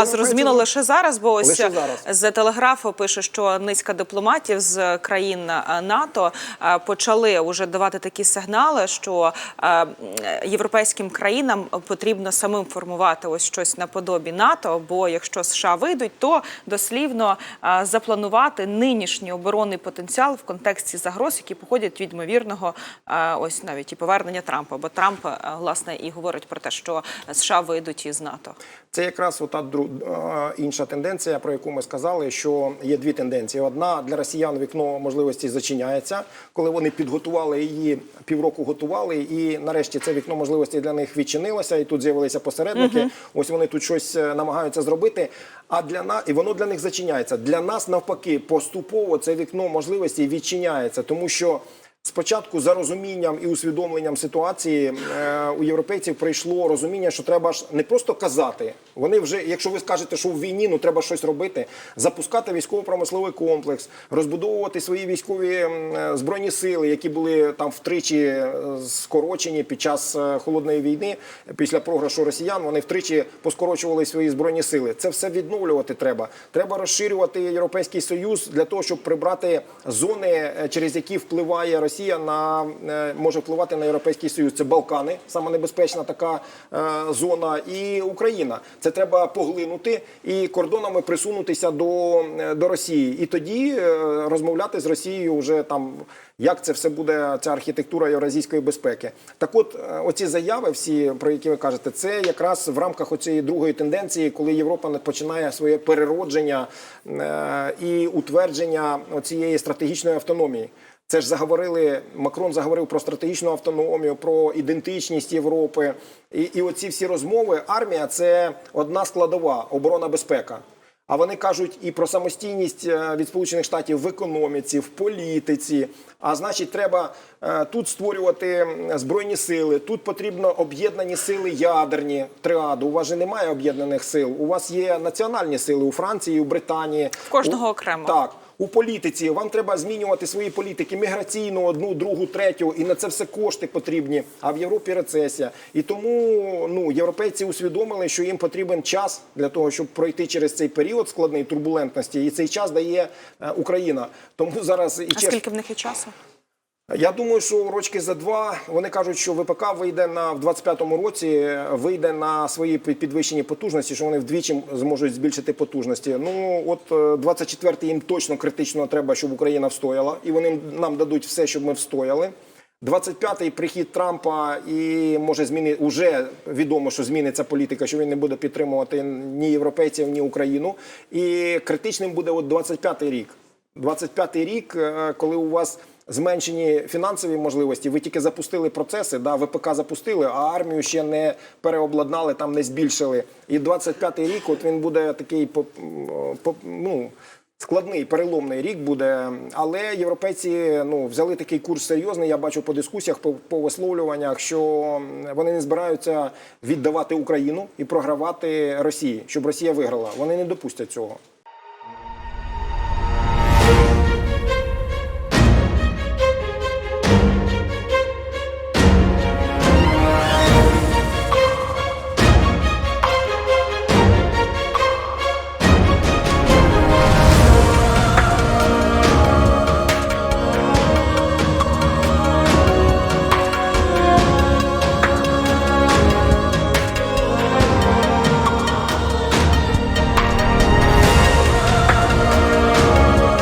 А зрозуміло лише зараз, бо ось Лише зараз. з телеграфу пише, що низка дипломатів з країн е, НАТО е, почали вже давати такі сигнали, що е, європейським країнам потрібно самим формувати ось щось наподобі НАТО. Бо якщо США вийдуть, то дослівно запланувати нинішній оборонний потенціал в контексті загроз, які походять від ймовірного ось навіть і повернення Трампа. Бо Трамп власне і говорить про те, що США вийдуть із НАТО. Це якраз ота дру- е, інша тенденція, про яку ми сказали, що є дві тенденції. Одна для росіян вікно можливості зачиняється, коли вони підготували її півроку готували, і нарешті це вікно можливості для них відчинилося, і тут з'явилися посередники. Ось вони тут щось е, намагаються зробити. А для нас і воно для них зачиняється. Для нас навпаки, поступово це вікно можливості відчиняється, тому що. Спочатку за розумінням і усвідомленням ситуації е, у європейців прийшло розуміння, що треба ж не просто казати. Вони вже, якщо ви скажете, що в війні ну треба щось робити, запускати військово-промисловий комплекс, розбудовувати свої військові е, збройні сили, які були там втричі е, скорочені під час холодної війни. Після програшу росіян вони втричі поскорочували свої збройні сили. Це все відновлювати треба. Треба розширювати європейський союз для того, щоб прибрати зони, через які впливає Росія на е, може впливати на європейський союз. Це Балкани, саме небезпечна така е, зона, і Україна. Це треба поглинути і кордонами присунутися до, е, до Росії, і тоді розмовляти з Росією вже там. Як це все буде, ця архітектура євразійської безпеки? Так, от оці заяви, всі про які ви кажете, це якраз в рамках оцієї другої тенденції, коли Європа починає своє переродження і утвердження цієї стратегічної автономії. Це ж заговорили Макрон заговорив про стратегічну автономію, про ідентичність Європи. І, і оці всі розмови. Армія це одна складова оборона безпека. А вони кажуть і про самостійність е, від Сполучених Штатів в економіці, в політиці. А значить, треба е, тут створювати збройні сили. Тут потрібно об'єднані сили ядерні триаду. У вас же немає об'єднаних сил. У вас є національні сили у Франції, у Британії. В кожного окремо. Так. У політиці вам треба змінювати свої політики міграційну, одну, другу, третю, і на це все кошти потрібні. А в Європі рецесія. І тому ну європейці усвідомили, що їм потрібен час для того, щоб пройти через цей період складної турбулентності. І цей час дає е, Україна. Тому зараз і А чеш... скільки в них є часу? Я думаю, що рочки за два вони кажуть, що ВПК вийде на в 25-му році, е, вийде на свої пі- підвищені потужності, що вони вдвічі зможуть збільшити потужності. Ну от е, 24-й їм точно критично треба, щоб Україна встояла, і вони нам дадуть все, щоб ми встояли. 25-й прихід Трампа і може зміни уже відомо, що зміниться політика, що він не буде підтримувати ні європейців, ні Україну. І критичним буде от 25-й рік. 25-й рік, е, коли у вас зменшені фінансові можливості, ви тільки запустили процеси, да, ВПК запустили, а армію ще не переобладнали, там не збільшили. І 25-й рік, от він буде такий по, по, ну, складний, переломний рік буде. Але європейці ну, взяли такий курс серйозний. Я бачу по дискусіях, по, по висловлюваннях, що вони не збираються віддавати Україну і програвати Росії, щоб Росія виграла. Вони не допустять цього.